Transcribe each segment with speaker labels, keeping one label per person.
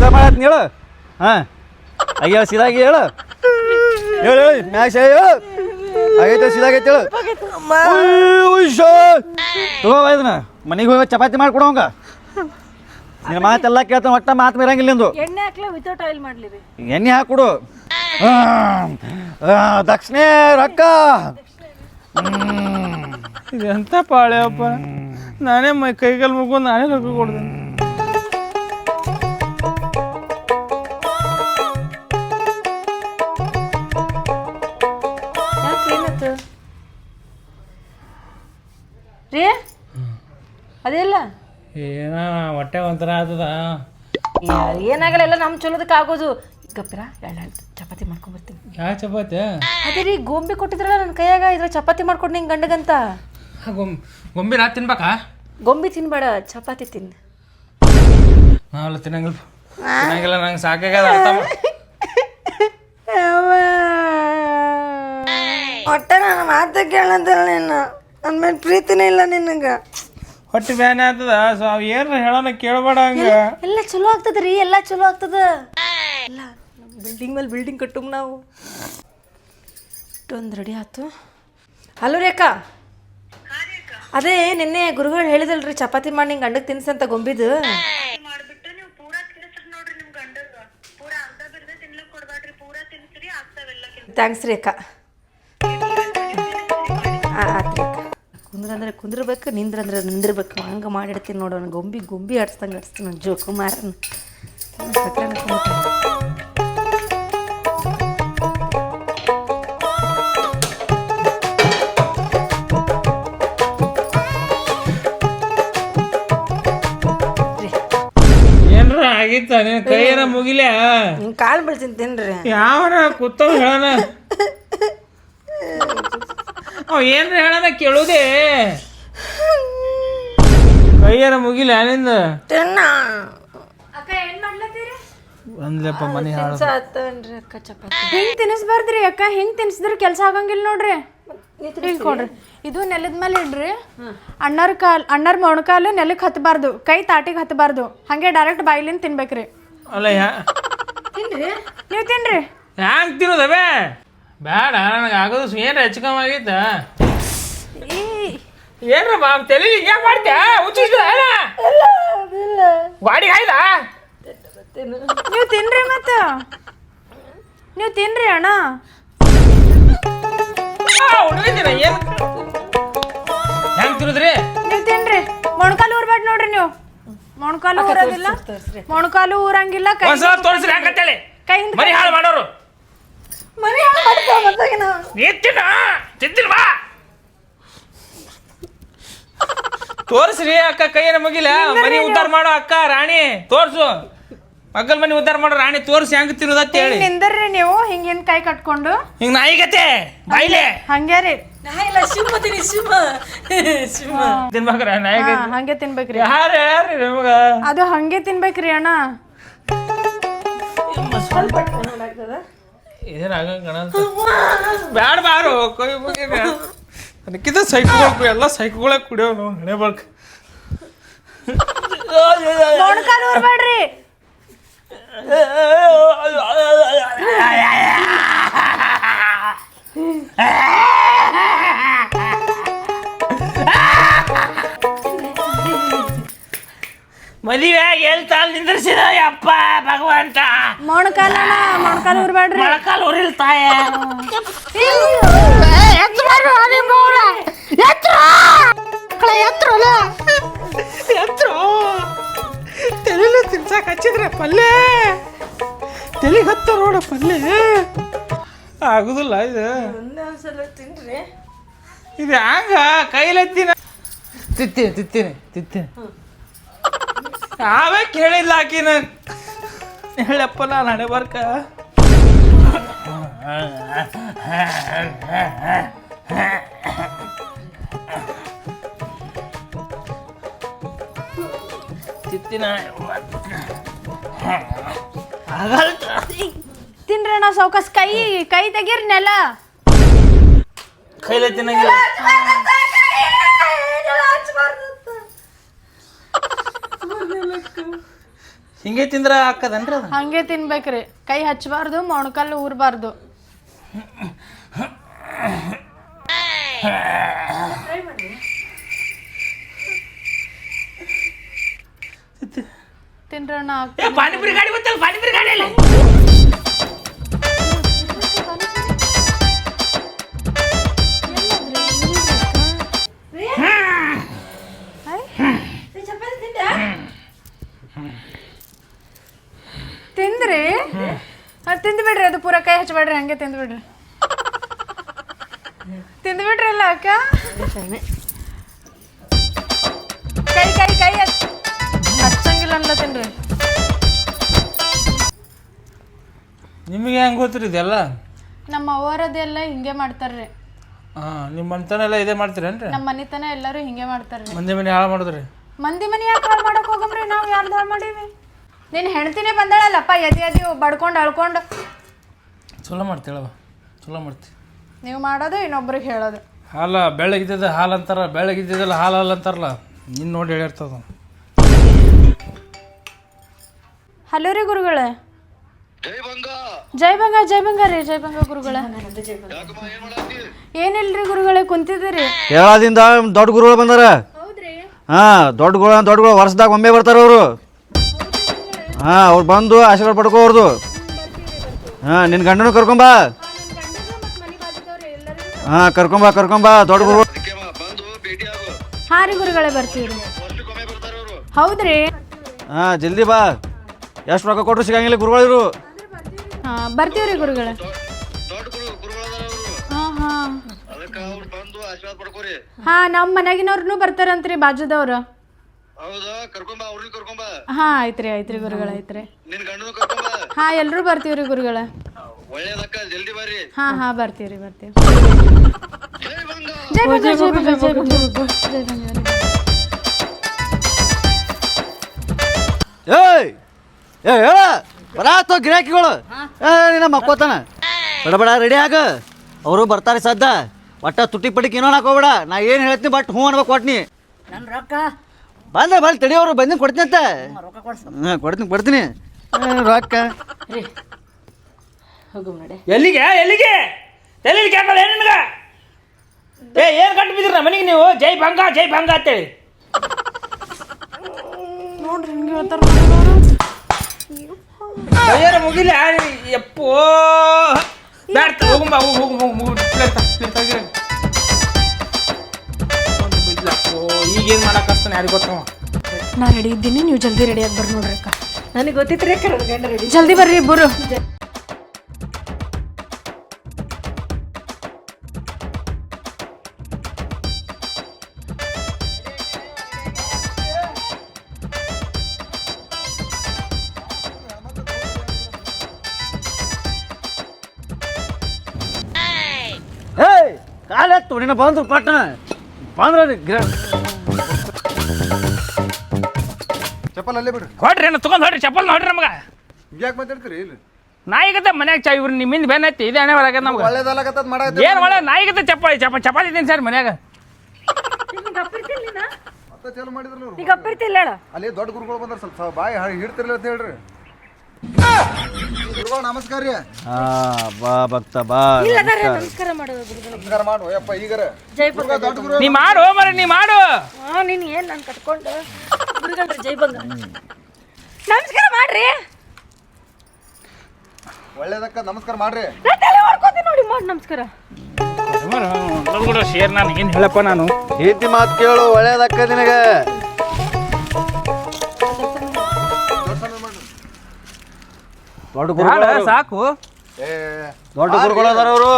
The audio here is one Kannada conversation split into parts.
Speaker 1: ಸೀದಾ ಮಾಡತ್ನಿ ಹೇಳು. ಹಾಂ. ಅಯ್ಯ ಸೀದಾಗಿ ಹೇಳು. ಹೇಳು ಹೇಳು ಮ್ಯಾಶ್ ಹೇಳು. ಆಗೈತೆ ಸೀದಾಗೈತೆ ಹೇಳು. ತಗೋ ಇದನ್ನ. ಮನೆಗೆ ಹೋಗಿ ಚಪಾತಿ ಮಾಡ್ಕೊಡೋಂಗ ನಿನ್ನ ಮಾತೆಲ್ಲ ಕೇಳ್ತಾನೆ ಒಟ್ಟ ಮಾತು ಮೀರಂಗಿಲ್ಲ ನಿಂದು.
Speaker 2: ಎಣ್ಣೆ ಹಾಕ್ಲ ವಿತೌಟ್ ಆಯಿಲ್ ಮಾಡ್ಲಿ ರೀ.
Speaker 1: ಎಣ್ಣೆ ಹಾಕ್ಕೊಡು. ದಕ್ಷಿಣ ದಕ್ಷಿಣೆ ರೊಕ್ಕ.
Speaker 3: ಇದು ಎಂಥ ಪಾಳ್ಯಪ್ಪ ನಾನೇ ಮೈ ಕೈಗಾಲು ಮುಗ್ಕೊಂಡು ನಾನೇ ರೊಕ್ಕ ಕೊಡ್ತೀನಿ ಒಂಥರ ಆತದ
Speaker 2: ಏನಾಗಲ್ಲ ಎಲ್ಲ ನಮ್ಮ ಚಲೋದಕ್ಕೆ ಆಗೋದು. ಗಪ್ಪಿರ ಎಳ್ಳು ಚಪಾತಿ ಮಾಡ್ಕೊಂಡ್ಬರ್ತೀನಿ
Speaker 3: ಯಾವ ಚಪಾತಿ?
Speaker 2: ಅದೇ ರೀ ಗೊಂಬೆ ಕೊಟ್ಟಿದ್ರಲ್ಲ ನನ್ನ ಕೈಯಾಗ ಇದ್ರ ಚಪಾತಿ ಮಾಡ್ಕೊಂಡು ನಿಂಗೆ ಗಂಡಗಂತ.
Speaker 3: ಗೊಂಬೆ ಗೊಂಬೆ ನಾ ತಿನ್ಬೇಕಾ?
Speaker 2: ಗೊಂಬೆ ತಿನ್ಬೇಡ ಚಪಾತಿ ತಿನ್.
Speaker 3: ನಾವೆಲ್ಲ ತಿನ್ನಂಗಿಲ್ಲ. ತಿನ್ನಂಗಿಲ್ಲ ನಂಗೆ ಸಾಕಾಗ್ಯದ ಅರ್ಥ ಮಾ-
Speaker 4: ಒಟ್ಟೆ ನನ್ನ ಮಾತು ನಿನ್ನ ಅಂದ್ಮೇಲೆ ಪ್ರೀತಿನೇ ಇಲ್ಲ ನಿನಗೆ.
Speaker 3: ಹೊಟ್ಟೆ ಬ್ಯಾನೆ ಆಗ್ತದ? ಸೊ ಅವ್ ಏನ್ರ ಹೇಳೋಣ ಕೇಳಬೇಡ ಹಂಗ.
Speaker 2: ಎಲ್ಲ ಚಲೋ ಆಗ್ತದ ರೀ ಎಲ್ಲ ಚಲೋ ಆಗ್ತದ. ಎಲ್ಲ ಬಿಲ್ಡಿಂಗ್ ಮೇಲೆ ಬಿಲ್ಡಿಂಗ್ ಕಟ್ಟುಮ್ ನಾವು. ಇಷ್ಟೊಂದು ರೆಡಿ ಆಯ್ತು ಹಲೋ ರೀ ಅಕ್ಕ. ಅದೇ ನಿನ್ನೆ ಗುರುಗಳು ಹೇಳಿದಲ್ರಿ ಚಪಾತಿ ಮಾಡಿ ನಿಂಗೆ ಗಂಡಕ್ಕೆ ತಿನ್ಸಂತ ಗೊಂಬಿದು.
Speaker 5: ಥ್ಯಾಂಕ್ಸ್ ನೀವು ಪೂರಾ
Speaker 2: ಕುಂದ್ರಬೇಕು ನಿಂದ್ರಂದ್ರೆ ನಿಂದಿರ್ಬೇಕು. ಹಂಗೆ ಮಾಡಿಡ್ತೀನಿ ನೋಡೋಣ ಗೊಂಬಿ ಗೊಂಬಿ ಆಡಿಸ್ದಂಗೆ ಆಡಿಸ್ತೀನಿ ನಾನು ಜೋಕು ಮಾರನ್
Speaker 3: ಏನ್ರ ಆಗಿತ್ತ ನಿನ್ ಕೈ ಏನ ಮುಗಿಲ್ಯಾ?
Speaker 4: ನಿನ್ ಕಾಲು ಬೀಳ್ತೀನಿ ತಿನ್ರಿ.
Speaker 3: ಯಾವನ ಕೂತವ್ ಹೇಳಣ ಅವ್ ಏನ್ರ ಹೇಳಣ ಕೇಳುದೇ? ಕೈಯಾರ ಮುಗಿಲ ನಿಂದ
Speaker 4: ತಿನ್ನ.
Speaker 3: ಒಂದ್ಲಪ್ಪ ಮನೆ ಹಾಳು
Speaker 2: ಆತನ್ರಿ ಅಕ್ಕ ಚಪಾತಿ.
Speaker 6: ಹಿಂಗ್ ತಿನ್ನಿಸ್ಬಾರ್ದ್ರಿ ಅಕ್ಕ? ಹೆಂಗ್ ತಿನ್ಸಿದ್ರ ಕೆಲಸ ಆಗಂಗಿಲ್ಲ ನೋಡ್ರಿ. ಕೊಡ್ರಿ. ಇದು ನೆಲದ ಮೇಲೆ ಇಡ್ರಿ. ಅಣ್ಣರ್ ಕಾಲ್ ಅಣ್ಣರ್ ಮೊಣಕಾಲು ನೆಲಕ್ಕೆ ಹತ್ತಬಾರ್ದು ಕೈ ತಾಟಿಗೆ ಹತ್ತಬಾರ್ದು ಹಂಗೆ ಡೈರೆಕ್ಟ್ ಬಾಯಿಲಿಂದ ತಿನ್ಬೇಕ್ರಿ.
Speaker 3: ಅಲ್ಲ ಯಾ
Speaker 6: ನೀವು ತಿನ್ರಿ.
Speaker 3: ಹ್ಯಾಂಗ್ ತಿನ್ನೋದವೇ ಬೇಡ ನನಗೆ ಆಗೋದು ಏನು ಏನ್ರ ಹೆಚ್ಚು ಕಮ್ಮಿ ಆಗೈತ? ಏನ್ರ ಬಾ ತಲೆ ಏನ್? ಮಾಡ್ತ್ಯಾ ಹುಚ್ಚಿಸ್ದ ಗಾಡಿ ಆಯ್ದ
Speaker 6: ನೀವು ತಿನ್ರಿ ಮತ್ತ? ನೀವು ತಿನ್ರಿ ಅಣ್ಣ.
Speaker 3: ಹುಡುಗಿದ್ದೀನ ಏನ್? ಹೆಂಗ್ ತಿನ್ನದ್ರಿ
Speaker 6: ನೀವು ತಿನ್ರಿ. ಮೊಣಕಾಲು ಊರ್ಬೇಡ ನೋಡ್ರಿ ನೀವು. ಮೊಣಕಾಲು ಊರೋದಿಲ್ಲ. ಮೊಣಕಾಲು ಊರಂಗಿಲ್ಲ ಕೈ
Speaker 3: ಒಂದ್ಸಲ ತೋರಿಸ್ರಿ ಹೆಂಗತ್ತೇಳಿ
Speaker 6: ಕೈಯಿಂದ
Speaker 3: ಮರಿ ಹಾಳು ಮಾಡೋರು.
Speaker 4: ಮನೆ
Speaker 3: ಹಾಳು ತಿಂತಿಲ್ವಾ ತೋರಿಸ್ರಿ ಅಕ್ಕ ಕೈಯನ್ನ ಮುಗಿಲ? ಮನಿ ಉದ್ದಾರ ಮಾಡೋ ಅಕ್ಕ ರಾಣಿ ತೋರ್ಸು. ಮಗ್ಗಲ್ ಮನಿ ಉದ್ದಾರ ಮಾಡೋ ರಾಣಿ ತೋರ್ಸಿ ಹೆಂಗ್ ತಿನ್ನೋದತ್ತ ಹೇಳಿ.
Speaker 6: ಹಿಂಗ್ ನಿಂದರ್ರಿ ನೀವು ಹಿಂಗ್ ಹಿಂದ್ ಕೈ ಕಟ್ಕೊಂಡು.
Speaker 3: ಹಿಂಗ್ ನಾಯಿಗತೆ ಬಾಯ್ಲೆ.
Speaker 6: ಹಂಗೆ ರೀ.
Speaker 2: ನಾ ಇಲ್ಲ ಶಿವ ಸಿಂಹ ಶಿವ. ಶಿವ.
Speaker 3: ತಿನ್ಬೇಕ್ರ ನಾಯಿಗ
Speaker 6: ಹಂಗೆ ತಿನ್ಬೇಕ್ರಿ.
Speaker 3: ಯಾರು ಯಾರ್ರಿ ನಿಮಗ?
Speaker 6: ಅದು ಹಂಗೆ ತಿನ್ಬೇಕ್ರಿ ಅಣ್ಣ.
Speaker 3: ಸ್ವಲ್ಪ ಕಾಣಲ್ತ ಬ್ಯಾಡ ಬಾರು ಕೈ ಮುಗಿದ ಅದಕ್ಕಿಂತ ಸೈಕುಗಳು ಎಲ್ಲ ಸೈಕುಗಳೇ ಕುಡಿಯೋ ನಾವು ಹಣೆ ಬಳ್ಕ.
Speaker 6: ಮೊಣಕಾಲು ಊರ್ಬೇಡ್ರಿ.
Speaker 3: ಮದುವೆ ಎಲ್ ತಾಲ್ ನಿಂದ್ರಿಸಿದ ಅಪ್ಪ ಭಗವಂತ.
Speaker 6: ಮೊಣಕಾಲ ಮೊಣಕಾಲ ಉರ್ಬೇಡ್ರಿ
Speaker 3: ಮೊಣಕಾಲ ಉರಿಲ್ ತಾಯ. ಎತ್ರು ತೆಲಿಲ ತಿನ್ಸಕ್ ಹಚ್ಚಿದ್ರೆ ಪಲ್ಲೆ. ತೆಲಿಗೆ ಹತ್ತ ನೋಡ ಪಲ್ಲೆ. ಆಗುದಿಲ್ಲ ಇದು.
Speaker 4: ತಿನ್ರಿ
Speaker 3: ಇದು ಹಂಗ ಕೈಲೆತ್ತಿನ? ತಿತ್ತೀನಿ ತಿತ್ತೀನಿ ತಿತ್ತೀನಿ. ನಾವೇ ಕೇಳಿಲ್ಲ ಆಕಿನ ಹೇಳಪ್ಪ ನಾನು ಹಣೆ ಬರ್ಕ ತಿತ್ತಿನ ಆಗಲ್ತ
Speaker 6: ತಿನ್ರಿ ಅಣ್ಣ ಸೌಕಸ್ ಕೈ ಕೈ ತೆಗೀರಿ ನೆಲ
Speaker 3: ಕೈಲೆ ತಿನ್ನಂಗಿಲ್ಲ ಹಿಂಗೆ ತಿಂದ್ರೆ ಹಾಕದನ್ರಿ ಅದು
Speaker 6: ಹಂಗೆ ತಿನ್ಬೇಕ್ರಿ. ಕೈ ಹಚ್ಚಬಾರ್ದು ಮೊಣಕಲ್ಲು ಊರಬಾರ್ದು. ತಿನ್ರಣ್ಣ
Speaker 3: ಏ ಪಾನಿಪುರಿ ಗಾಡಿ ಗೊತ್ತಲ್ಲ ಪಾನಿಪುರಿ ಗಾಡಿ ಅಲ್ಲಿ
Speaker 6: ತಿಂದ್ರಿ? ಅದು ತಿಂದ್ಬಿಡ್ರಿ ಅದು ಪೂರ ಕೈ ಹಚ್ಚಬೇಡ್ರಿ ಹಂಗೆ ತಿಂದು ಬಿಡ್ರಿ ಅಲ್ಲ ಅಕ್ಕ? ಕೈ ಕೈ ಕೈ ಹಚ್- ಹಚ್ಚಂಗಿಲ್ಲ ಅನ್ಲ ತಿನ್ರಿ.
Speaker 3: ನಿಮಗೆ ಹೆಂಗೆ ಗೊತ್ತ್ರಿ ಇದೆಲ್ಲ?
Speaker 6: ನಮ್ಮ ಅವರದೆಲ್ಲ ಹಿಂಗೆ ಮಾಡ್ತಾರ್ರಿ.
Speaker 3: ಹಾಂ ನಿಮ್ಮ ಮನೆತನೆಲ್ಲ ಇದೇ ಮಾಡ್ತೀರೇನ್ರಿ?
Speaker 6: ನಮ್ಮ ಮನೆತನ ಎಲ್ಲರೂ ಹಿಂಗೆ ಮಾಡ್ತಾರ್ರಿ.
Speaker 3: ಮಂದಿ ಮನೆ ಹಾಳು ಮಾಡಿದ್ರಿ?
Speaker 6: ಮಂದಿ ಮನೆ ಯಾಕೆ ಹಾಳು ಮಾಡಕ್ ಹೋಗಮ್ರಿ? ನಾವು ಯಾರ್ದು ಹಾಳು ಮಾಡೀವಿ? ನಿನ್ನ ಹೆಣ್ತಿನೇ ಬಂದಾಳಲ್ಲಪ್ಪ ಎದಿ ಎದಿ ಬಡ್ಕೊಂಡು ಅಳ್ಕೊಂಡು.
Speaker 3: ಚಲೋ ಮಾಡ್ತೀಳವ ಚಲೋ ಮಾಡ್ತಿ.
Speaker 6: ನೀವು ಮಾಡೋದು ಇನ್ನೊಬ್ರಿಗೆ ಹೇಳೋದು.
Speaker 3: ಹಾಲ ಬೆಳಗಿದ್ದ ಹಾಲು ಅಂತಾರ ಬೆಳಗಿದ್ದಲ್ಲ ಹಾಲು ಹಾಲು ಅಂತಾರಲ್ಲ ನಿನ್ನ ನೋಡಿ ಹೇಳಿರ್ತದ
Speaker 6: ಹಲೋ ರೀ ಗುರುಗಳೇ. ಜೈ ಬಂಗ. ಜೈ ಬಂಗ ರೀ ಜೈ ಬಂಗ ಗುರುಗಳೇ. ಏನಿಲ್ರಿ ಗುರುಗಳೇ ಕುಂತಿದ್ದೀರಿ.
Speaker 1: ಕೇರಳದಿಂದ ದೊಡ್ಡ ಗುರುಗಳು ಬಂದಾರ. ಹಾ ದೊಡ್ಡ ಗುರು ದೊಡ್ಡ ಗುರು ವರ್ಷದಾಗ ಒಮ್ಮೆ ಬರ್ತಾರ ಅವರು. ಹಾಂ ಅವ್ರು ಬಂದು ಆಶೀರ್ವಾದ ಪಡ್ಕೋರ್ದು ಹಾಂ ನಿನ್ನ ಗಂಡನು ಕರ್ಕೊಂಬಾ ಹಾಂ ಕರ್ಕೊಂಬಾ ಕರ್ಕೊಂಬಾ ದೊಡ್ಡ ಗುರು.
Speaker 6: ಹಾ ರೀ ಗುರುಗಳೇ ಬರ್ತೀವಿ ಹೌದ್ರಿ?
Speaker 1: ಹಾಂ ಜಲ್ದಿ ಬಾ. ಎಷ್ಟು ರೊಕ್ಕ ಕೊಟ್ಟರು ಸಿಗಂಗಿಲ್ಲ ಗುರುಗಳಿರು
Speaker 6: ಹಾ ಬರ್ತೀವ್ರಿ ಗುರುಗಳೇ. ಹಾ ಹಾ. ಹಾಂ ನಮ್ಮ ಮನೆಗಿನವ್ರು ಬರ್ತಾರಂತ್ರಿ ಬಾಜುದವ್ರು.
Speaker 7: ಹೌದಾ ಕರ್ಕೊಂಬ ಅವ್ರನ್ನ ಕರ್ಕೊಂಬ
Speaker 6: ಹಾ ಆಯ್ತ್ರಿ ಆಯ್ತ್ರಿ ಗುರುಗಳ ಐತ್ರಿ
Speaker 7: ನಿನ್ ಗಂಡನು ಕರ್ಕೊಂಬ
Speaker 6: ಹಾ ಎಲ್ರೂ ಬರ್ತೀವ್ರಿ ಗುರುಗಳ.
Speaker 7: ಒಳ್ಳೇದಕ್ಕ ಜಲ್ದಿ ಬರ್ರಿ.
Speaker 6: ಹಾ ಹಾ ಬರ್ತೀವ್ರಿ ಬರ್ತೀವಿ
Speaker 7: ಜೈ ಬಂಗ
Speaker 6: ಜೈ ಬಂಗ ಜೈ ಬಂಗ ಜೈ ಬಂಗ ಜೈ ಬಂಗ
Speaker 1: ಏಯ್! ಏ ಹೇಳ! ಬರಾತೋ ಗಿರಾಕಿಗಳು. ಏ ನಿನ್ನ ಮಕ್ಕೋತಾನ. ಬಡಬಡ ಬಡ ರೆಡಿ ಆಗ. ಅವರು ಬರ್ತಾರೆ ಸದ್ದ. ಒಟ್ಟ ತುಟಿ ಪಟಿಕ್ ಏನೋ ಹಾಕೋಬೇಡ ನಾ ಏನು ಹೇಳ್ತೀನಿ ಬಟ್ ಹ್ಞೂ ಅನ್ಬೇಕು ಕೊಟ್ನಿ
Speaker 4: ನನ್ನ ರೊಕ್ಕ
Speaker 1: ಬಂದ್ರೆ ಬಾಲ್ ತಡಿಯವ್ರು ಬಂದಿನ ಕೊಡ್ತೀನಿ ಅಂತ. ಹಾಂ ಕೊಡ್ತೀನಿ ಕೊಡ್ತೀನಿ. ಏ, ರೊಕ್ಕ.
Speaker 2: ಹೋಗು ನಡೆ
Speaker 3: ಎಲ್ಲಿಗೆ ಎಲ್ಲಿಗೆ? ಎಲ್ಲಿ ಕೇಳ್ತಾಳ ಏನು ನಿನಗ? ಏ ಏನು ಕಟ್ಟು ಬಿದ್ದಿರ ಮನೆಗೆ ನೀವು? ಜೈ ಭಂಗ ಜೈ ಭಂಗ ಅಂತೇಳಿ.
Speaker 6: ನೋಡ್ರಿ ಹಿಂಗೆ ಹೇಳ್ತಾರ.
Speaker 3: ಕೈಯಾರ ಮುಗಿಲ ಯಪ್ಪೋ ಬ್ಯಾಡ್ತ ಹೋಗುಂಬ ಹೋಗು ಹೋಗು ಹೋಗು ಮುಗು ಬಿಡ್ಲಪ್ಪೋ ಈಗೇನು ಮಾಡಕ್ಕಸ್ತಾನೆ ಯಾರಿಗೆ ಗೊತ್ತವ
Speaker 6: ನಾ ರೆಡಿ ಇದ್ದೀನಿ ನೀವು ಜಲ್ದಿ ರೆಡಿ ಆಗಿ ಬರ್ರಿ ನೋಡ್ರಿ ಅಕ್ಕ.
Speaker 2: ನನಗೆ ಗೊತ್ತಿತ್ರಿ ಅಕ್ಕ ನನ್ನ ಗಂಡ ರೆಡಿ
Speaker 6: ಜಲ್ದಿ ಬರ್ರಿ ಇಬ್ಬರು
Speaker 1: ಏಯ್ ಕಾಲೆತ್ತು ನಿನ್ನ ಬಂದ್ರು ಪಟ್ಟಣ ಬಂದ್ರೆ
Speaker 8: ಚಪ್ಪಲ್ ಅಲ್ಲೇ ಬಿಡ್ರಿ
Speaker 3: ಹೊಡ್ರಿ ಏನು ತಗೊಂಡ್ ಹೊಡ್ರಿ ಚಪ್ಪಲ್ ನೋಡ್ರಿ ನಮಗ.
Speaker 8: ಯಾಕೆ ಮಾತಾಡ್ತೀರಿ ಇಲ್ಲಿ?
Speaker 3: ನಾಯಿಗತ್ತೆ ಮನ್ಯಾಗ ಚಾ ಇವ್ರು ನಿಮ್ಮಿಂದ ಬೆನ್ನ ಐತಿ ಇದೆ ಹಣೆ ಹೊರಗೆ ನಮ್ಗೆ.
Speaker 8: ಒಳ್ಳೇದಲ್ಲಕತ್ತದ ಮಾಡ
Speaker 3: ಏನು ಒಳ್ಳೆ ನಾಯಿಗತ್ತೆ ಚಪ್ಪಲಿ ಚಪ್ಪ ಚಪಾತಿ ತಿನ್ ಸರ್ ಮನ್ಯಾಗ.
Speaker 8: ಮತ್ತೆ ಚಾಲು ಮಾಡಿದ್ರಲ್ಲ ಅವ್ರು.
Speaker 2: ಹೇಳ.
Speaker 8: ಅಲ್ಲಿ ದೊಡ್ಡ ಗುರುಗಳು ಬಂದ್ರ ಸ್ವಲ್ಪ ಬಾಯಿ ಹಾಳಿ ಹಿಡ್ತಿರ್ಲಿ ಅಂತ ಹೇಳ್ರಿ. ನಮಸ್ಕಾರ ರೀ.
Speaker 1: ಹಾ ಬಾ ಭಕ್ತ ಬಾ
Speaker 2: ನಮಸ್ಕಾರ. ಮಾಡೋದು ಗುರುಗಳು.
Speaker 8: ನಮಸ್ಕಾರ ಮಾಡು ಯಪ್ಪ ಈಗರ.
Speaker 2: ಜೈ
Speaker 8: ಬಂಗ ದೊಡ್ಡ ಗುರು
Speaker 3: ನೀ ಮಾಡು ಮರ ನೀ ಮಾಡು.
Speaker 2: ಆ ನೀನು ಏನು ನಾನು ಕಟ್ಕೊಂಡು? ಗುರುಗಳ ಜೈ ಬಂಗ ನಮಸ್ಕಾರ ಮಾಡ್ರಿ.
Speaker 8: ಒಳ್ಳೇದಕ್ಕ ನಮಸ್ಕಾರ ಮಾಡ್ರಿ.
Speaker 2: ನಾ ತಲೆ ಮಾಡ್ಕೊತೀನಿ ನೋಡಿ ಮಾಡಿ ನಮಸ್ಕಾರ.
Speaker 3: ಶೇರ್ ನಾನು ಏನು ಹೇಳಪ್ಪ ನಾನು?
Speaker 1: ಹೆಂಡತಿ ಮಾತು ಕೇಳು ಒಳ್ಳೇದಕ್ಕ ನಿನಗೆ. ದೊಡ್ಡ ಗುರುಗಳು
Speaker 3: ಸಾಕು.
Speaker 8: ಏ
Speaker 1: ದೊಡ್ಡ ಗುರುಗಳು ಅದಾರ ಅವರು.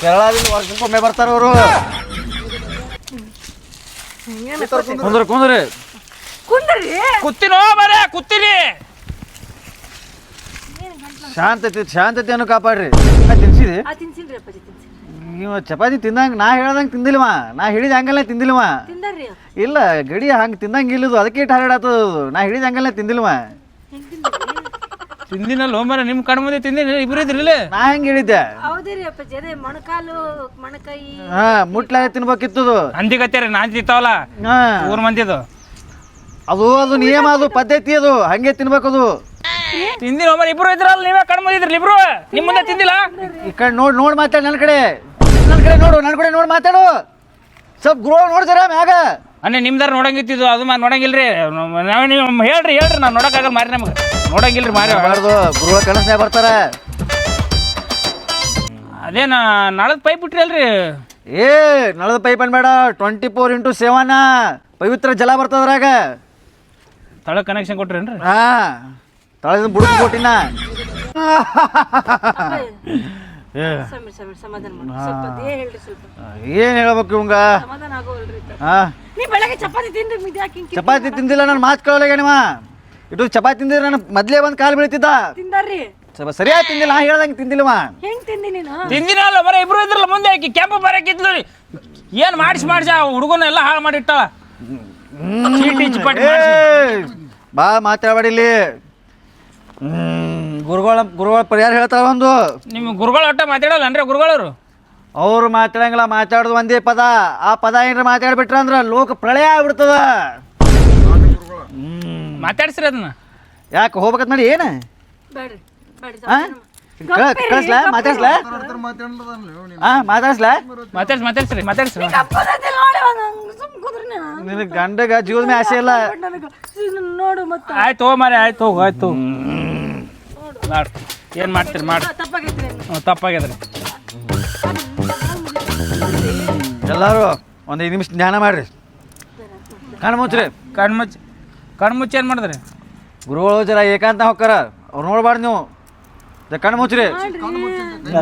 Speaker 1: ಕೇರಳದಿಂದ ವರ್ಷಕ್ಕೊಮ್ಮೆ ಬರ್ತಾರ ಅವರು. ಕುಂದ್ರಿ. ಕುಂದ್ರಿ
Speaker 2: ಕುಂದ್ರಿ.
Speaker 3: ಕುತ್ತಿನೋ ಮರೆ ಕುತ್ತಿರಿ
Speaker 1: ಶಾಂತತೆ ಶಾಂತತೆಯನ್ನು ಕಾಪಾಡ್ರಿ. ನಾ ತಿನ್ಸಿದಿ?
Speaker 2: ಆ ಅಪ್ಪಾಜಿ ತಿನ್ಸಿ
Speaker 1: ನೀವು ಚಪಾತಿ ತಿಂದಂಗ ನಾ ಹೇಳ್ದಂಗೆ ತಿಂದಿಲ್ವ ನಾ ಹಿಡಿದ ಹಂಗಲ್ಲ ತಿಂದಿಲ್ವ
Speaker 2: ತಿಂದಾರ್ರಿ.
Speaker 1: ಇಲ್ಲ ಗಡಿ ಹಂಗೆ ತಿಂದಂಗೆ ಇಲ್ಲದು ಅದಕ್ಕೆ ಇಟ್ಟು ಹರಡಾತದ. ನಾ ಹಿಡಿದ ಹಂಗಲ್ಲ ತಿಂದಿಲ್ವ
Speaker 3: ತಿಂದಿನಲ್ಲ ಮರ ನಿಮ್ಮ ಕಣ್ ಮುಂದೆ ತಿಂದಿನ ಇಬ್ರು ಇದ್ರಿಲ್ಲ?
Speaker 1: ನಾ ಹೆಂಗೆ ಹೇಳಿದ್ದೆ?
Speaker 2: ಹೌದ್ರಿ ಅಪ್ಪಾಜಿ ಅದೇ ಮೊಣಕಾಲು ಮೊಣಕೈ.
Speaker 1: ಹಾ ಮುಟ್ಲಾಗ ತಿನ್ಬೇಕಿತ್ತದು.
Speaker 3: ಅಂದಿಗತ್ತೀರಿ ನಾನ್ ತಿಂತಾವಲ್ಲ?
Speaker 1: ಹಾ.
Speaker 3: ಊರ್ ಮಂದಿದು.
Speaker 1: ಅದು ಅದು ನಿಯಮ ಅದು ಪದ್ಧತಿ ಅದು. ಹಂಗೆ ತಿನ್ಬೇಕು ಅದು
Speaker 3: ತಿಂದಿನ ಮರ ಇಬ್ರು ಇದ್ರಲ್ಲ ನೀವೇ ಕಣ್ ಮುಗಿದ್ರಲ್ಲ ಇಬ್ರು? ನಿಮ್ ಮುಂದೆ ತಿಂದಿಲ್ಲ?
Speaker 1: ಈ ಕಡೆ ನೋಡ್ ನೋಡ್ ಮಾತಾಡು ನನ್ ಕಡೆ. ನನ್ನ ಕಡೆ ನೋಡು ನನ್ನ ಕಡೆ ನೋಡ್ ಮಾತಾಡು. ಸ್ವಲ್ಪ ಗ್ರೋ ನೋಡ್ತೀರ ಮ್ಯಾಗ?
Speaker 3: ಅನ್ನೇ ನಿಮ್ದಾರ ನೋಡಂಗಿತ್ತಿದ್ದು ಅದು ಮಾ ರೀ ನಾವೇ ನೀವು ಹೇಳ್ರಿ ಹೇಳ್ರಿ ನಾನು ನೋಡಕ್ಕಾಗಲ್ಲ ಮಾರಿ ನಮ್ಗೆ. ನೋಡಂಗಿಲ್ರಿ ಮಾರಿ
Speaker 1: ಬಾರ್ದು ಗುರುಗಳ ಕನಸ್ನ್ಯಾಗ ಬರ್ತಾರ.
Speaker 3: ಅದೇನ ನಳದ ಪೈಪ್ ಬಿಟ್ರಿ
Speaker 1: ಏ ನಳದ ಪೈಪ್ ಅನ್ಬೇಡ ಟ್ವೆಂಟಿ ಫೋರ್ ಇಂಟು ಸೆವೆನ್ ಪವಿತ್ರ ಜಲ ಬರ್ತದ್ರಾಗ
Speaker 3: ತಳ ಕನೆಕ್ಷನ್ ಕೊಟ್ರೇನ್ರಿ?
Speaker 1: ಹಾ ತಳದಿಂದ ಬುಡಕ್ ಕೊಟ್ಟಿನ. ಏ,
Speaker 2: ಸಮೀರ್ ಸಮೀರ್ ಸಮಾಧಾನ ಮಾಡಿ. ಸ್ವಲ್ಪ ಅದೇ ಹೇಳ್ರಿ ಸ್ವಲ್ಪ.
Speaker 1: ಏನ್ ಹೇಳ್ಬೇಕು ಇವಂಗ?
Speaker 2: ಸಮಾಧಾನ ಆಗೋಲ್ರಿ
Speaker 1: ಹಾ.
Speaker 2: ನೀ ಬೆಳಗ್ಗೆ ಚಪಾತಿ ತಿಂದ್ರಿ
Speaker 1: ಚಪಾತಿ ತಿಂದಿಲ್ಲ ನಾನು ಮಾತು ಕೇಳಲ್ಲ ನೀವ? ಇಟ್ಟು ಚಪಾತಿ ತಿಂದಿದ್ರೆ ನಾನು ಮೊದ್ಲೇ ಬಂದು ಕಾಲು ಬೀಳ್ತಿದ್ದ?
Speaker 2: ತಿಂದಾರ್ರಿ.
Speaker 1: ಸ್ವಲ್ಪ ಸರಿಯಾಗಿ ತಿಂದಿಲ್ಲ ನಾ ಹೇಳ್ದಂಗೆ ತಿಂದಿಲ್ಲವ.
Speaker 2: ಹೆಂಗ್ ತಿಂದಿ ನೀನು?
Speaker 3: ತಿಂದಿನಲ್ಲ ಬರ ಇಬ್ರು ಇದ್ರಲ್ಲ ಮುಂದೆ ಆಕಿ ಕೆಂಪು ಬರಕಿದ್ಲು ಏನ್ ಮಾಡಿಸಿ ಮಾಡಿಸಿ ಆ ಹುಡುಗನ ಎಲ್ಲ ಹಾಳು ಮಾಡಿಟ್ಟಾಳ. ಚೀಟಿ ಚಿಪಾಟಿ ಮಾಡ್ಸಿ.
Speaker 1: ಬಾ ಮಾತಾಡಬೇಡಿ ಇಲ್ಲಿ. ಹ್ಮ್ ಗುರುಗಳ ಗುರುಗಳ ಪರಿಹಾರ ಹೇಳ್ತಾರ ಒಂದು.
Speaker 3: ನಿಮ್ಮ ಗುರುಗಳು ಒಟ್ಟ ಮಾತಾಡಲ್ಲ ಅಂದ್ರೆ ಗುರುಗಳವರು?
Speaker 1: ಅವ್ರು ಮಾತಾಡಂಗಿಲ್ಲ ಮಾತಾಡೋದು ಒಂದೇ ಪದ. ಆ ಪದ ಏನಾರ ಮಾತಾಡ್ಬಿಟ್ರ ಅಂದ್ರ ಲೋಕ ಪ್ರಳಯ ಆಗ್ಬಿಡ್ತದ.
Speaker 3: ಮಾತಾಡ್ಸ್ರಿ ಅದನ್ನ.
Speaker 1: ಯಾಕೆ ಹೋಗ್ಬೇಕಂತ ಮಾಡಿ ಏನು? ಕಳಿಸ್ಲಾ? ಮಾತಾಡ್ಸ್ಲಾ? ಹಾ ಮಾತಾಡ್ಸ್ಲಾ?
Speaker 3: ಮಾತಾಡ್ಸಿ ಮಾತಾಡ್ಸ್ರಿ ಮಾತಾಡ್ಸ್ರಿ.
Speaker 1: ನಿನ್ನ ಗಂಡಗ ಜೀವದ ಮೇಲೆ ಆಸೆ ಇಲ್ಲ.
Speaker 2: ನೋಡು ಮತ್ತೆ.
Speaker 3: ಆಯ್ತು ಹೋಗ್ ಮಾರಿ ಆಯ್ತು ಹೋಗು ಆಯ್ತು ಮಾಡ್. ಏನ್ ಮಾಡ್ತೀರಿ ಮಾಡಿ.
Speaker 2: ತಪ್ಪಾಗೈತ್ರಿ
Speaker 3: ತಪ್ಪಾಗ್ಯದ್ರಿ
Speaker 1: ಎಲ್ಲರೂ ಒಂದು ಐದು ನಿಮಿಷ ಧ್ಯಾನ ಮಾಡ್ರಿ. ಕಣ್ಣು ಮುಚ್ಚ್ರಿ.
Speaker 3: ಕಣ್ಮುಚ್ಚಿ ಕಣ್ಮುಚ್ಚಿ ಏನು ಮಾಡಿದ್ರಿ?
Speaker 1: ಗುರುಗಳು ಜರ ಏಕಾಂತ ಹೋಗ್ತಾರ ಅವ್ರು ನೋಡ್ಬಾರ್ದು ನೀವು. ಜರ ಕಣ್ಣು ಮುಚ್ಚ್ರಿ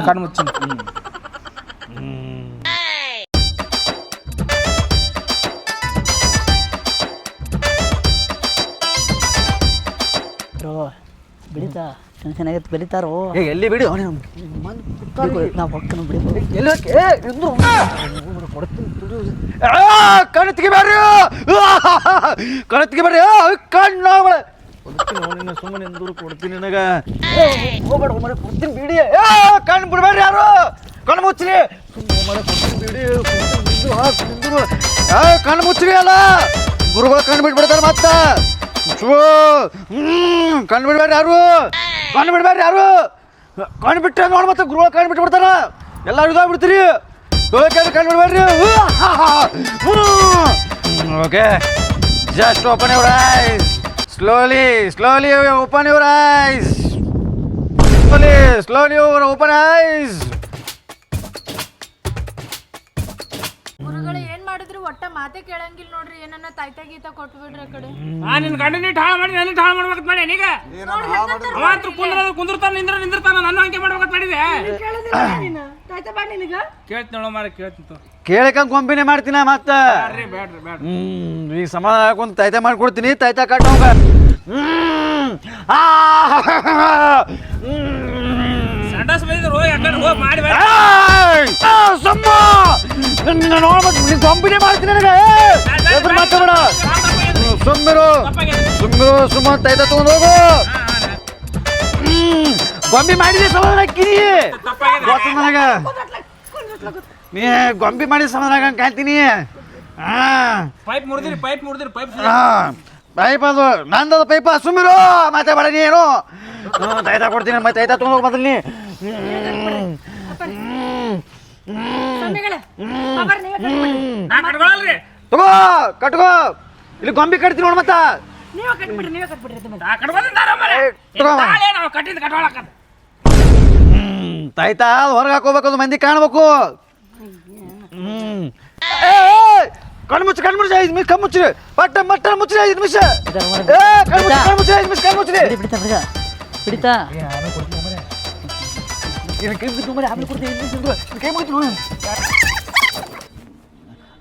Speaker 3: ಕಣ್ಮುಚ್ಚಿ
Speaker 9: ಬೆಳಿತಾ? ಟೆನ್ಷನ್ ಆಗೈತೆ ಬೆಳಿತಾರೋ?
Speaker 1: ಏ ಎಲ್ಲಿ ಬಿಡಿ. ಅವನೇ
Speaker 9: ನಾವು ಹೊಕ್ಕನು ಬಿಡಿ
Speaker 1: ಎಲ್ಲಿ ಹೋಗ್ತಿ? ಕಣ್ಣು ತೆಗಿಬೇಡ್ರಿ ಕಣ್ಣು ತೆಗಿಬೇಡ್ರಿ ಕಣ್ಣು ಅವನಿನ ಸುಮ್ಮನೆ ದೂರ ಕೊಡ್ತೀನಿ ನಿನಗ. ಹೋಗ್ಬೇಡ ಮನೆ ಕೊಡ್ತೀನಿ ಬಿಡಿ. ಕಣ್ಣು ಬಿಡ್ಬೇಡ್ರಿ ಯಾರು? ಕಣ್ಣು ಮುಚ್ಚ್ರಿ. ಸುಮ್ಮನೆ ಹೋಗ್ಬೇಡ ಕೊಡ್ತೀನಿ ಬಿಡಿ. ಕಣ್ಣು ಮುಚ್ಚ್ರಿ ಅಲ್ಲ ಗುರುಗಳು ಕಣ್ಣು ಬಿಟ್ಬಿಡ್ತಾರೆ ಮತ್ತ. ಕಣ್ಣು ಬಿಡ್ಬೇಡ್ರಿ ಯಾರು? ಕಣ್ಣು ಬಿಡ್ಬೇಡ್ರಿ ಯಾರು? ಕಣ್ಣು ಬಿಟ್ಟರೆ ನೋಡಿ ಮತ್ತೆ ಗುರುಗಳು ಕಣ್ಣು ಬಿಟ್ಬಿಡ್ತಾರ. ಎಲ್ಲರೂ ಇದಾಗ್ಬಿಡ್ತೀರಿ ಟೋಕೆ ಕಣ್ಣು ಬಿಡ್ಬೇಡ್ರಿ okay just open your eyes slowly slowly open your eyes slowly
Speaker 6: slowly open eyes ಒಟ್ಟ ಮಾತೆ ಕೇಳಂಗಿಲ್ಲ ನೋಡ್ರಿ ಏನನ್ನ ತಾಯ್ತ ಗೀತ ಕೊಟ್ಬಿಡ್ರಿ ಆ ಕಡೆ.
Speaker 3: ಆ ನಿನ್ ಗಂಡನಿ ಹಾಳು ಮಾಡಿ ನನ್ನ ಹಾಳು ಮಾಡ್ಬೇಕು ಮಾಡಿ ನೀಗ ಮಾತ್ರ ಕುಂದ್ರ ಕುಂದಿರ್ತಾನ ನಿಂದ್ರ ನಿಂದಿರ್ತಾನ ನನ್ನ ಹಂಗೆ ಮಾಡ್ಬೇಕು ಮಾಡಿದೆ.
Speaker 2: ತಾಯ್ತ ಬಾ ನಿನಗ.
Speaker 3: ಕೇಳ್ತೀನಿ ನೋಡೋ ಮಾರ ಕೇಳ್ತೀನಿ ತೋ.
Speaker 1: ಕೇಳಕಂತ ಕೊಂಬಿನೇ ಮಾಡ್ತೀನ ಮತ್ತ?
Speaker 3: ಬೇಡ್ರಿ ಬ್ಯಾಡ್ರಿ
Speaker 1: ಹ್ಮ್ ಈಗ ಸಮಾಧಾನ ಹಾಕೊಂಡ್ ತಾಯ್ತ ಮಾಡ್ಕೊಡ್ತೀನಿ ತಾಯ್ತ ಕಟ್ಟ ಹೋಗ ಹ್ಮ್. ಆ ಹ್ಮ್.
Speaker 3: ಸಂಡಾಸ್ ಬೈದ್ರು ಹೋಗಿ ಆ ಹೋಗಿ ಮಾಡಿ
Speaker 1: ಸಮ್ಮ! ನೋಡ್ಬೇಕು, ಮಾಡ್ತೀನಿ ನನಗೆ. ಎದುರು ಮಾತಾಡ ಸುಮ್ಮಿರು ಸುಮ್ಮಿರು ಸುಮ್ಮ ತೈದ ತಗೊಂಡು ಹೋಗು. ಗೊಂಬಿ ಮಾಡಿದೆ ಸಮಾಧಾನ ಹಾಕಿನಿ ಗೊತ್ತು ನನಗ. ನೀ ಗೊಂಬಿ ಮಾಡಿ ಸಮಾಧಾನ ಕಾಣ್ತೀನಿ. ಹಾ
Speaker 3: ಪೈಪ್ ಮುರಿದಿರಿ ಪೈಪ್ ಮುರಿದಿರಿ ಪೈಪ್
Speaker 1: ಪೈಪ್ ಅದು ನಂದದ ಪೈಪ. ಸುಮ್ಮಿರು ಮಾತಾಡ ನೀ ಏನು ತೈತ ಕೊಡ್ತೀನಿ ಮತ್ತೆ ತೈತ ತಗೊಂಡು ಹೋಗಿ ಮೊದಲು ನೀ.
Speaker 3: ನಾ ಕಟ್ಕೊಳಲ್ರಿ
Speaker 1: ತಗೋ ಕಟ್ಕೋ ಇಲ್ಲಿ ಗೊಂಬಿ ಕಟ್ತೀನಿ ನೋಡ್ ಮತ್ತ
Speaker 2: ನೀವೇ ಕಟ್ಬಿಡ್ರಿ ನೀವೇ ಕಟ್ಬಿಡ್ರಿ ಅದು
Speaker 3: ನಾ ಕಟ್ಕೊಂಡಾರ ಮರೆ
Speaker 1: ತಗೋ.
Speaker 3: ನಾವು ಕಟ್ಟಿದ್ ಕಟ್ಕೊಳಕ
Speaker 1: ಹ್ಮ್ ತಾಯ್ತಾ ಹೊರಗೆ ಹಾಕೋಬೇಕು ಅದು ಮಂದಿ ಕಾಣ್ಬೇಕು ಹ್ಮ್ ಏ, ಏ, ಕಣ್ಣು ಮುಚ್ಚಿ ಕಣ್ಣು ಮುಚ್ಚಿ ಐದು ನಿಮಿಷ ಕಣ್ಣು ಮುಚ್ಚಿರಿ ಪಟ್ಟ ಮಟ್ಟ ಮುಚ್ಚಿ ಐದು ನಿಮಿಷ ಏ ಕಣ್ಣು ಮುಚ್ಚಿ ಕಣ್ಣು ಮುಚ್ಚಿ ಐದು ನಿಮಿಷ ಕಣ್ಣು
Speaker 9: ಬಿಡಿತಾ ಬಿಡಿತಾ ಬಿಡಿತಾ
Speaker 1: ಆಮೇಲೆ ಕೊಡ್ತೀನಿ ಐದು ನಿಮಿಷ ಇರು. ಇದನ್ನ ಕೈ ಮುಗಿತು ನೋಡು.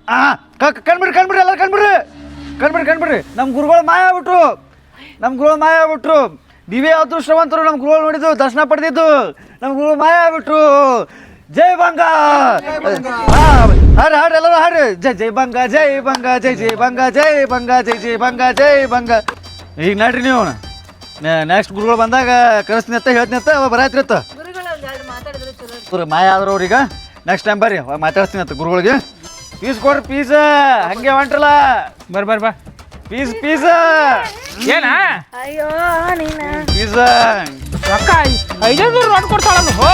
Speaker 1: ಆ ಕಣ್ಬಿಡ್ರಿ ಕಣ್ಬಿಡ್ರಿ ಎಲ್ಲರೂ ಕಣ್ಬಿಡ್ರಿ ಕಣ್ಬಿಡ್ರಿ ಕಣ್ಬಿಡ್ರಿ ನಮ್ಮ ಗುರುಗಳು ಮಾಯ ಆಗ್ಬಿಟ್ರು ನಮ್ಮ ಗುರುಗಳು ಮಾಯ ಆಗ್ಬಿಟ್ರು ನೀವೇ ಅದೃಷ್ಟವಂತರು ನಮ್ಮ ಗುರುಗಳು ನೋಡಿದ್ದು ದರ್ಶನ ಪಡೆದಿದ್ದು ನಮ್ಮ ಗುರುಗಳು ಮಾಯ ಆಗ್ಬಿಟ್ರು ಜೈ ಬಂಗ ಹಾಡು ಹಾಡು ಎಲ್ಲರೂ ಹಾಡು ಜೈ ಜೈ ಬಂಗ ಜೈ ಬಂಗ ಜೈ ಜೈ ಬಂಗ ಜೈ ಬಂಗ ಜೈ ಜೈ ಬಂಗ ಜೈ ಬಂಗ ಈಗ ನಡ್ರಿ ನೀವು ನೆಕ್ಸ್ಟ್ ಗುರುಗಳು ಬಂದಾಗ ಕರೆಸ್ತೀನಿ ಅಂತ ಹೇಳ್ತೀನಿ ಅಂತ ಅವ ಇವ್ರು ಮಾಯ ಆದ್ರು ಅವ್ರೀಗ ನೆಕ್ಸ್ಟ್ ಟೈಮ್ ಬರ್ರಿ ಅವಾಗ ಮಾತಾಡ್ತೀನಿ ಅಂತ ಗುರುಗಳಿಗೆ. ಪೀಸ್ ಕೊಡ್ರಿ ಪೀಸ್ ಹಂಗೆ ಹೊಂಟ್ರಲ್ಲ.
Speaker 3: ಬರ್ ಬರ್ ಬಾ.
Speaker 1: ಪೀಸ್ ಪೀಸ್
Speaker 3: ಏನ?
Speaker 4: ಅಯ್ಯೋ ನೀನ.
Speaker 1: ಪೀಸ್
Speaker 3: ರೊಕ್ಕ ಐದೈದು ರೊಕ್ಕ ಕೊಡ್ತಾಳಲ್ಲ ಹೋ.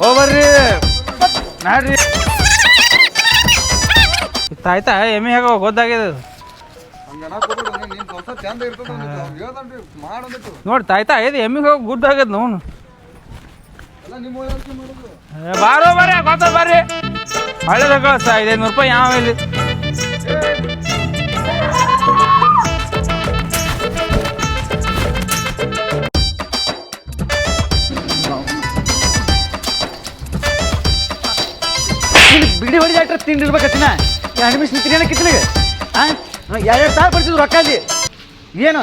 Speaker 1: ಹೋ ಬರ್ರಿ. ನಾಡ್ರಿ.
Speaker 3: ತಾಯ್ತಾ ಎಮ್ಮೆ ಹೇಗೋ
Speaker 8: ಮಾಡಂದಿಟ್ಟು
Speaker 3: ನೋಡ್ ತಾಯ್ತಾ ಐದು ಎಮ್ಮೆ ಹೋಗಿ ಗುಡ್ ಆಗ್ಯದ ನೋನು
Speaker 8: ಎಲ್ಲ ನಿಮ್ಮ ಯೋಚನೆ ಮಾಡೋದು
Speaker 3: ಏ, ಬಾರೋ ಬರ್ರಿ ಗೊತ್ತ ಬರ್ರಿ. ಒಳ್ಳೇದ ಇದೆ ಐದೈದು ರೂಪಾಯಿ ಯಾವ ಇಲ್ಲಿ?
Speaker 1: ಬಿಡಿ ಹೊಡಿ ಆಟ್ರ ತಿಂಡಿ ಇರ್ಬೇಕತ್ತಿನ ಅಡ್ಮಿಷನ್ ತಿನ್ನ ಕಿತ್ತನಿಗೆ ಹಾಂ ಎರಡು ಸಾವಿರ ಬರ್ತಿದ್ರು ರೊಕ್ಕ ಅಲ್ಲಿ. ಏನು?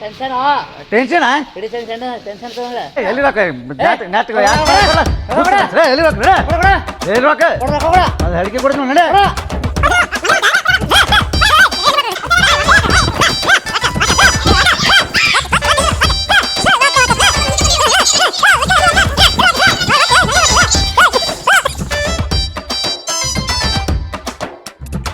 Speaker 9: ಟೆನ್ಷನ್
Speaker 1: ಟೆನ್ಷನ್
Speaker 9: ಇಡೀ ಟೆನ್ಷನ್ ಟೆನ್ಷನ್ ತಗೊಂಡ
Speaker 1: ಎಲ್ಲಿ ರೊಕ್ಕ ನಾಟ್- ನಾಟಕ ಯಾಕೆ ಎಲ್ಲಿ ರೊಕ್ಕ ಎಲ್ಲಿ ರೊಕ್ಕ
Speaker 9: ಕೊಡ್ರ ಕೊಡ್ರ
Speaker 1: ಅದು ಅಡಿಕೆ ಕೊಡ್ತೀನಿ ನಡೆ